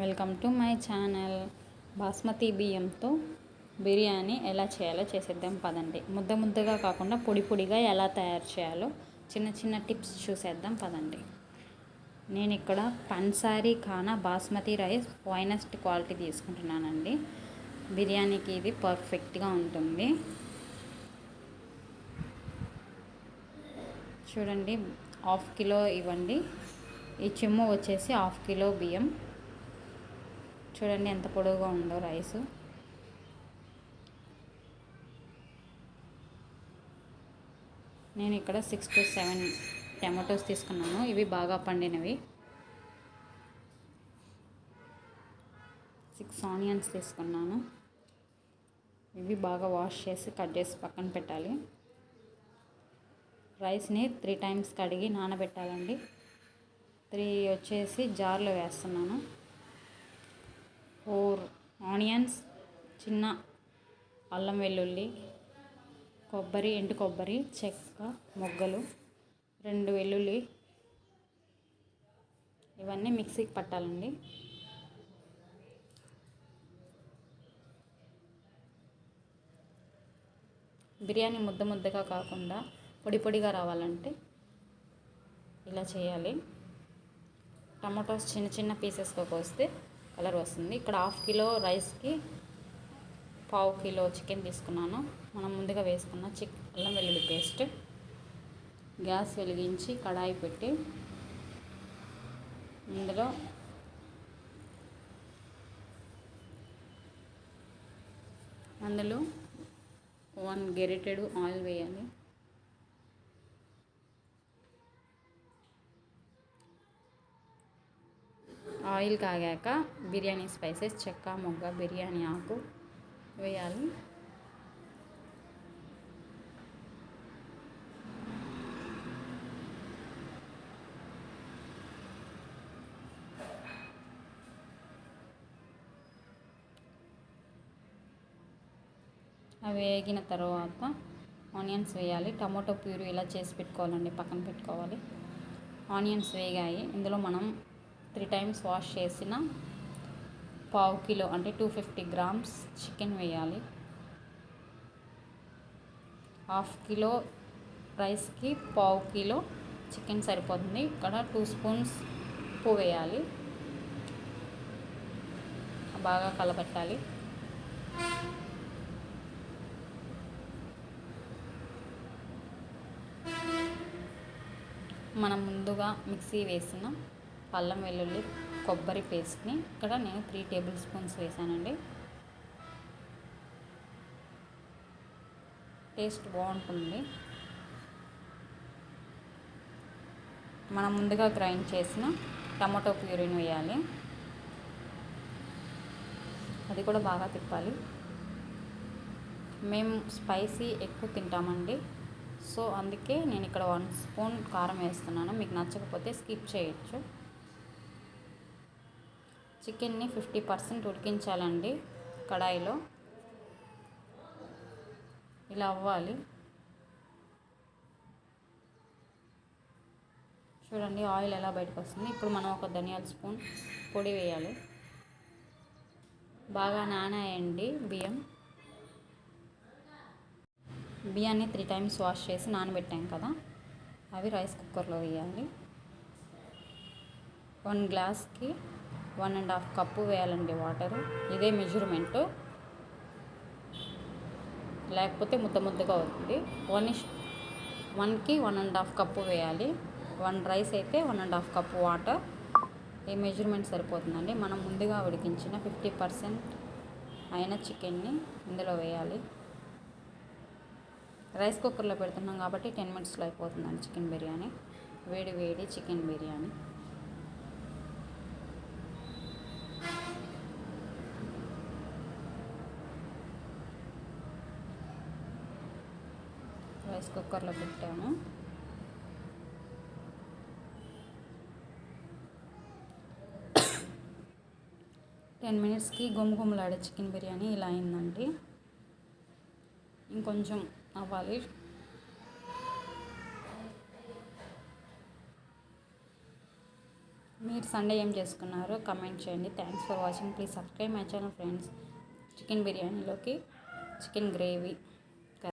Welcome to my channel. Basmati బియ్యంతో బిర్యానీ ఎలా చేయాలో చేసేద్దాం పదండి. ముద్ద ముద్దగా కాకుండా పొడి పొడిగా ఎలా తయారు చేయాలో చిన్న చిన్న టిప్స్ చూసేద్దాం పదండి. నేను ఇక్కడ Pansari Khana basmati rice finest quality తీసుకుంటున్నానండి. బిర్యానీకి ఇది పర్ఫెక్ట్గా ఉంటుంది. చూడండి హాఫ్ కిలో ఇవ్వండి. ఈ చెమ్ము వచ్చేసి హాఫ్ కిలో బియ్యం. చూడండి ఎంత పొడవుగా ఉందో రైస్. నేను ఇక్కడ సిక్స్ టు సెవెన్ టమాటోస్ తీసుకున్నాను. ఇవి బాగా పండినవి. సిక్స్ ఆనియన్స్ తీసుకున్నాను. ఇవి బాగా వాష్ చేసి కట్ చేసి పక్కన పెట్టాలి. రైస్ని త్రీ టైమ్స్ కడిగి నానబెట్టాలండి. త్రీ వచ్చేసి జార్లో వేస్తున్నాను. ఫోర్ ఆనియన్స్ చిన్న అల్లం వెల్లుల్లి కొబ్బరి ఎండు కొబ్బరి చెక్క మొగ్గలు రెండు వెల్లుల్లి ఇవన్నీ మిక్సీకి పట్టాలండి. బిర్యానీ ముద్ద ముద్దగా కాకుండా పొడి పొడిగా రావాలంటే ఇలా చేయాలి. టమాటోస్ చిన్న చిన్న పీసెస్గా కోస్తే కలర్ వస్తుంది. ఇక్కడ హాఫ్ కిలో రైస్కి పావు కిలో చికెన్ తీసుకున్నాను. మనం ముందుగా వేసుకున్న చిక్ అల్లం వెల్లుల్లి పేస్ట్. గ్యాస్ వెలిగించి కడాయి పెట్టి ఇందులో అందులో వన్ గెరిటెడ్ ఆయిల్ వేయాలి. ఆయిల్ కాగాక బిర్యానీ స్పైసెస్ చెక్క మొగ్గ బిర్యానీ ఆకు వేయాలి. అవి వేగిన తర్వాత ఆనియన్స్ వేయాలి. టమాటో ప్యూరీ ఇలా చేసి పెట్టుకోవాలండి పక్కన పెట్టుకోవాలి. ఆనియన్స్ వేగాయి. ఇందులో మనం త్రీ టైమ్స్ వాష్ చేసిన పావు కిలో అంటే టూ ఫిఫ్టీ గ్రామ్స్ చికెన్ వేయాలి. హాఫ్ కిలో రైస్కి పావు కిలో చికెన్ సరిపోతుంది. ఇక్కడ టూ స్పూన్స్ ఉప్పు వేయాలి. బాగా కలబెట్టాలి. మనం ముందుగా మిక్సీ వేసిన అల్లం వెల్లుల్లి కొబ్బరి పేస్ట్ని ఇక్కడ నేను త్రీ టేబుల్ స్పూన్స్ వేసానండి. టేస్ట్ బాగుంటుంది. మనం ముందుగా గ్రైండ్ చేసిన టమాటో ప్యూరీని వేయాలి. అది కూడా బాగా తిప్పాలి. మేము స్పైసీ ఎక్కువ తింటామండి. సో అందుకే నేను ఇక్కడ వన్ స్పూన్ కారం వేస్తున్నాను. మీకు నచ్చకపోతే స్కిప్ చేయొచ్చు. చికెన్ని ఫిఫ్టీ పర్సెంట్ ఉడికించాలండి కడాయిలో. ఇలా అవ్వాలి. చూడండి ఆయిల్ ఎలా బయటకు వస్తుంది. ఇప్పుడు మనం ఒక ధనియాల స్పూన్ పొడి వేయాలి. బాగా నానాయండి బియ్యం. బియ్యాన్ని త్రీ టైమ్స్ వాష్ చేసి నానబెట్టాం కదా. అవి రైస్ కుక్కర్లో వేయాలి. వన్ గ్లాస్కి వన్ అండ్ హాఫ్ కప్పు వేయాలండి వాటరు. ఇదే మెజర్మెంటు. లేకపోతే ముద్ద ముద్దగా అవుతుంది. వన్ ఇష్ వన్కి వన్ అండ్ హాఫ్ కప్పు వేయాలి. వన్ రైస్ అయితే one and half cup water. ఈ మెజర్మెంట్ సరిపోతుందండి. మనం ముందుగా ఉడికించిన ఫిఫ్టీ పర్సెంట్ అయిన చికెన్ని ఇందులో వేయాలి. రైస్ కుక్కర్లో పెడుతున్నాం కాబట్టి టెన్ మినిట్స్లో అయిపోతుందండి చికెన్ బిర్యానీ. వేడి వేడి చికెన్ బిర్యానీ. రైస్ కుక్కర్లో పెట్టాము. టెన్ మినిట్స్కి గుమగుమలాడే చికెన్ బిర్యానీ ఇలా అయిందండి. ఇంకొంచెం అవ్వాలి. మీరు సండే ఏం చేసుకున్నారో? కమెంట్ చేయండి. Thanks for watching. Please subscribe my channel friends. Chicken బిర్యానీలోకి చికెన్ గ్రేవీ.